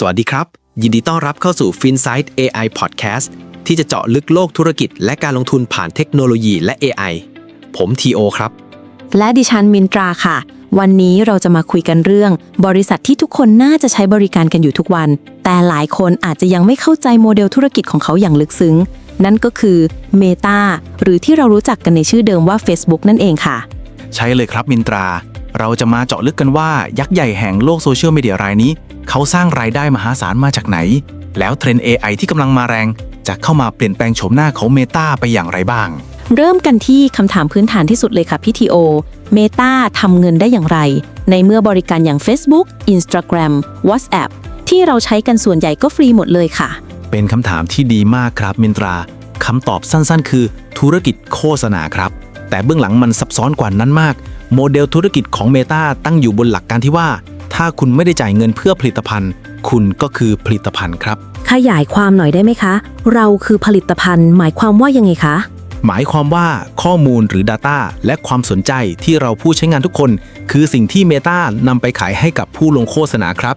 สวัสดีครับ ยินดีต้อนรับเข้าสู่ FinSight AI Podcast ที่จะเจาะลึกโลกธุรกิจ และการลงทุนผ่านเทคโนโลยีและ AI ผมทีโอครับ และดิฉันมินตราค่ะ วันนี้เราจะมาคุยกันเรื่อง บริษัทที่ทุกคนน่าจะใช้บริการกันอยู่ทุกวัน แต่หลายคนอาจจะยังไม่เข้าใจโมเดลธุรกิจของเขาอย่างลึกซึ้ง นั่นก็คือ Meta หรือที่เรารู้จักกันในชื่อเดิมว่า Facebook นั่นเองค่ะ ใช่เลยครับมินตรา เราจะมาเจาะลึกกันว่ายักษ์ใหญ่แห่งโลกโซเชียลมีเดียรายนี้ เขาสร้างรายได้มหาศาลมาจากไหน แล้วเทรนด์ AI ที่กำลังมาแรง จะเข้ามาเปลี่ยนแปลงโฉมหน้าของเมตาไปอย่างไรบ้าง เริ่มกันที่คำถามพื้นฐานที่สุดเลยค่ะพี่ทีโอ Meta ทำเงินได้อย่างไร ในเมื่อบริการอย่าง Facebook Instagram WhatsApp ที่เราใช้กันส่วนใหญ่ก็ฟรีหมดเลยค่ะ เป็นคำถามที่ดีมากครับมินตราคำตอบสั้นๆ คือ ธุรกิจโฆษณาครับ แต่เบื้องหลังมันซับซ้อนกว่านั้นมาก โมเดลธุรกิจของ Meta ตั้งอยู่บนหลักการที่ว่า ถ้าคุณไม่ได้จ่ายเงินเพื่อผลิตภัณฑ์ คุณก็คือผลิตภัณฑ์ครับ ขยายความหน่อยได้ไหมคะ เราคือผลิตภัณฑ์ หมายความว่ายังไงคะ หมายความว่าข้อมูลหรือ Data และความสนใจที่เราผู้ใช้งานทุกคน คือสิ่งที่ Meta นำไปขายให้กับผู้ลงโฆษณาครับ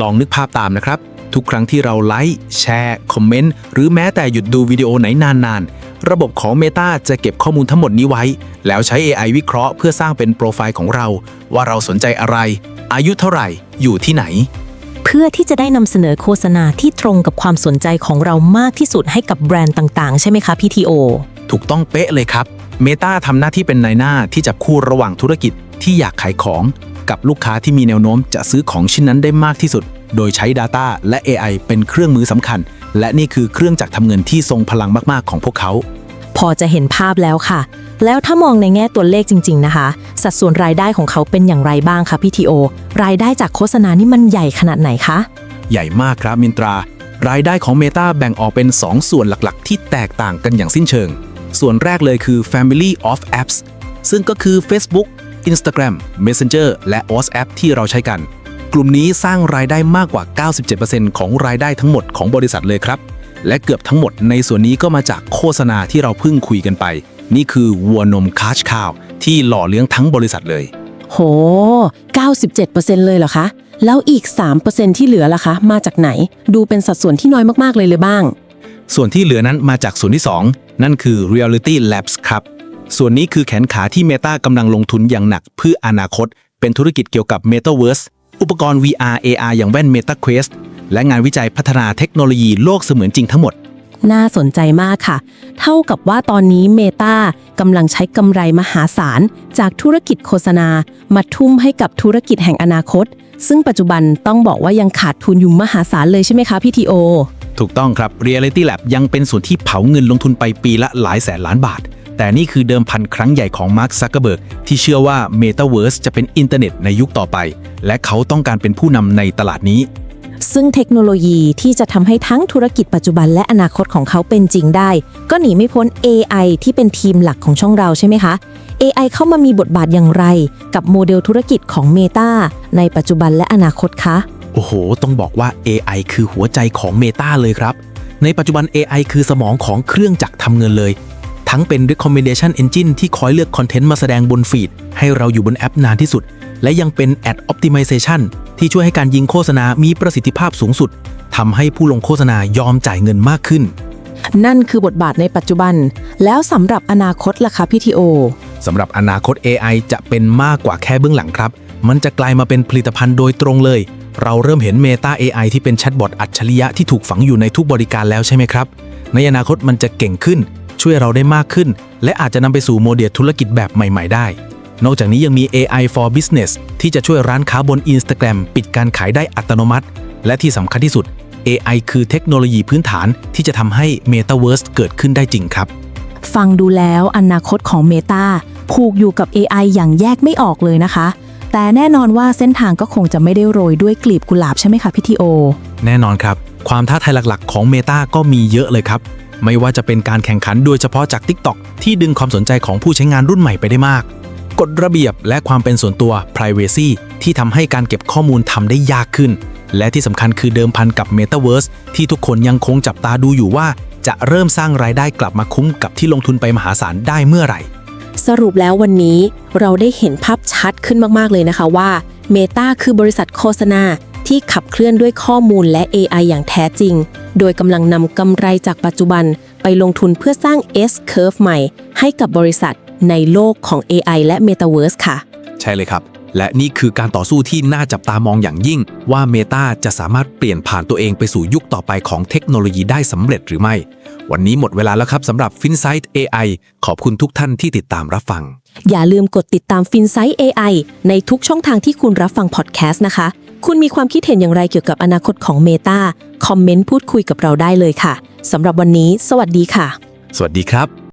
ลองนึกภาพตามนะครับ ทุกครั้งที่เราไลค์แชร์ คอมเมนต์ หรือแม้แต่หยุดดูวิดีโอไหนนานๆ ระบบของ Meta จะเก็บข้อมูลทั้งหมดนี้ไว้ แล้วใช้ AI วิเคราะห์เพื่อสร้างเป็นโปรไฟล์ของเรา ว่าเราสนใจอะไร อายุเท่าไหร่ อยู่ที่ไหน เพื่อที่จะได้นำเสนอโฆษณาที่ตรงกับความสนใจของเรามากที่สุดให้กับแบรนด์ต่างๆ ใช่ไหมคะพี่ทีโอถูกต้องเป๊ะเลยครับ Meta ทำหน้าที่เป็นนายหน้าที่จับคู่ระหว่างธุรกิจที่อยากขายของ กับลูกค้าที่มีแนวโน้มจะซื้อของชิ้นนั้นได้มากที่สุด โดยใช้ Data และ AI เป็นเครื่องมือสำคัญ และนี่คือเครื่องจักรทำเงินที่ทรงพลังมาก ๆ ของพวกเขา พอจะเห็นภาพแล้วค่ะ แล้วถ้ามองในแง่ตัวเลขจริง ๆ นะคะ สัดส่วนรายได้ของเขาเป็นอย่างไรบ้างคะพี่ทีโอ รายได้จากโฆษณานี่มันใหญ่ขนาดไหนคะ ใหญ่มากครับมินตรา รายได้ของ Meta แบ่งออกเป็น 2 ส่วนหลักๆ ที่แตกต่างกันอย่างสิ้นเชิง ส่วนแรกเลยคือ Family of Apps ซึ่งก็คือ Facebook Instagram Messenger และ WhatsApp ที่เราใช้กัน กลุ่มนี้สร้างรายได้มากกว่า 97%ของรายได้ทั้งหมดของบริษัทเลยครับ และเกือบทั้งหมดในส่วนนี้ก็มาจากโฆษณาที่เราเพิ่งคุยกันไป นี่คือวัวนมคาชคาว ที่หล่อเลี้ยงทั้งบริษัทเลย โห 97%เลยเหรอคะ แล้วอีก 3%ที่เหลือล่ะคะ มาจากไหน ดูเป็นสัดส่วนที่น้อยมากๆเลยเลยบ้าง ส่วนที่เหลือนั้นมาจากส่วนที่ 2 นั่นคือ Reality Labs ครับ ส่วนนี้คือแขนขาที่ Meta กำลังลงทุนอย่างหนักเพื่ออนาคต เป็นธุรกิจเกี่ยวกับ Metaverse อุปกรณ์ VR AR อย่างแว่น Meta Quest และงานวิจัยพัฒนาเทคโนโลยีโลกเสมือนจริงทั้งหมด น่าสนใจมากค่ะ เท่ากับว่าตอนนี้เมตากำลังใช้กำไรมหาศาล จากธุรกิจโฆษณา มาทุ่มให้กับธุรกิจแห่งอนาคต ซึ่งปัจจุบันต้องบอกว่ายังขาดทุนอยู่มหาศาลเลยใช่ไหมคะพี่ทีโอ ถูกต้องครับ Reality Lab ยังเป็นส่วนที่เผาเงินลงทุนไปปีละหลายแสนล้านบาท แต่นี่คือเดิมพันครั้งใหญ่ของมาร์คซักเกอร์เบิร์กที่เชื่อว่า Metaverse จะเป็นอินเทอร์เน็ตในยุคต่อไป และเขาต้องการเป็นผู้นำในตลาดนี้ ซึ่งเทคโนโลยีที่จะทำให้ทั้งธุรกิจปัจจุบันและอนาคตของเขาเป็นจริงได้ ก็หนีไม่พ้น AI ที่เป็นทีมหลักของช่องเราใช่ไหมคะ AI เข้ามามีบทบาทอย่างไร กับโมเดลธุรกิจของ Meta ในปัจจุบันและอนาคตคะโอ้โห ต้องบอกว่า AI คือหัวใจของ Meta เลยครับ ในปัจจุบัน AI คือสมองของเครื่องจักรทำเงินเลย ทั้งเป็น recommendation engine ที่คอยเลือกคอนเทนต์มาแสดงบนฟีด ให้เราอยู่บนแอปนานที่สุด และยังเป็น ad optimization ที่ช่วยให้การยิงโฆษณามีประสิทธิภาพสูงสุดทำให้ผู้ลงโฆษณายอมจ่ายเงินมากขึ้น นั่นคือบทบาทในปัจจุบัน แล้วสำหรับอนาคตล่ะคะพี่ทีโอสำหรับอนาคต AI จะเป็นมากกว่าแค่เบื้องหลังครับ มันจะกลายมาเป็นผลิตภัณฑ์โดยตรงเลย เราเริ่มเห็น Meta AI ที่เป็นแชทบอทอัจฉริยะที่ถูกฝังอยู่ในทุกบริการแล้วใช่ไหมครับ ในอนาคตมันจะเก่งขึ้น ช่วยเราได้มากขึ้น และอาจจะนำไปสู่โมเดลธุรกิจแบบใหม่ ๆ ได้ นอกจากนี้ยังมี AI for Business ที่จะช่วยร้านค้าบน Instagram ปิดการขายได้อัตโนมัติ และที่สำคัญที่สุด AI คือเทคโนโลยีพื้นฐานที่จะทำให้ Metaverse เกิดขึ้นได้จริงครับ ฟังดูแล้วอนาคตของ Meta ผูกอยู่กับ AI อย่างแยกไม่ออกเลยนะคะ แต่แน่นอนว่าเส้นทางก็คงจะไม่ได้โรยด้วยกลีบกุหลาบใช่ไหมคะพี่ทีโอ แน่นอนครับ ความท้าทายหลักๆ ของ Meta ก็มีเยอะเลยครับ ไม่ว่าจะเป็นการแข่งขันโดยเฉพาะจาก TikTok ที่ดึงความสนใจของผู้ใช้งานรุ่นใหม่ไปได้มาก กฎระเบียบและความเป็นส่วนตัว Privacy ที่ทำให้การเก็บข้อมูลทำได้ยากขึ้น และที่สำคัญคือเดิมพันกับ Metaverse ที่ทุกคนยังคงจับตาดูอยู่ว่า จะเริ่มสร้างรายได้กลับมาคุ้มกับที่ลงทุนไปมหาศาลได้เมื่อไหร่ สรุปแล้ววันนี้เราได้เห็นภาพชัดขึ้นมาก ๆ เลยนะคะว่า Meta คือบริษัทโฆษณาที่ขับเคลื่อนด้วยข้อมูลและ AI อย่างแท้จริง โดยกำลังนำกำไรจากปัจจุบันไปลงทุนเพื่อสร้าง S-curve ใหม่ให้กับบริษัท ในโลกของ AI และ Metaverse ค่ะ ใช่เลยครับ และนี่คือการต่อสู้ที่น่าจับตามองอย่างยิ่ง ว่า Meta จะสามารถเปลี่ยนผ่านตัวเองไปสู่ยุคต่อไปของเทคโนโลยีได้สำเร็จหรือไม่ วันนี้หมดเวลาแล้วครับสำหรับ FinSight AI ขอบคุณทุกท่านที่ติดตามรับฟัง อย่าลืมกดติดตาม FinSight AI ในทุกช่องทางที่คุณรับฟังพอดแคสต์นะคะ คุณมีความคิดเห็นอย่างไรเกี่ยวกับอนาคตของ Meta คอมเมนต์พูดคุยกับเราได้เลยค่ะสำหรับวันนี้ สวัสดีค่ะ สวัสดีครับ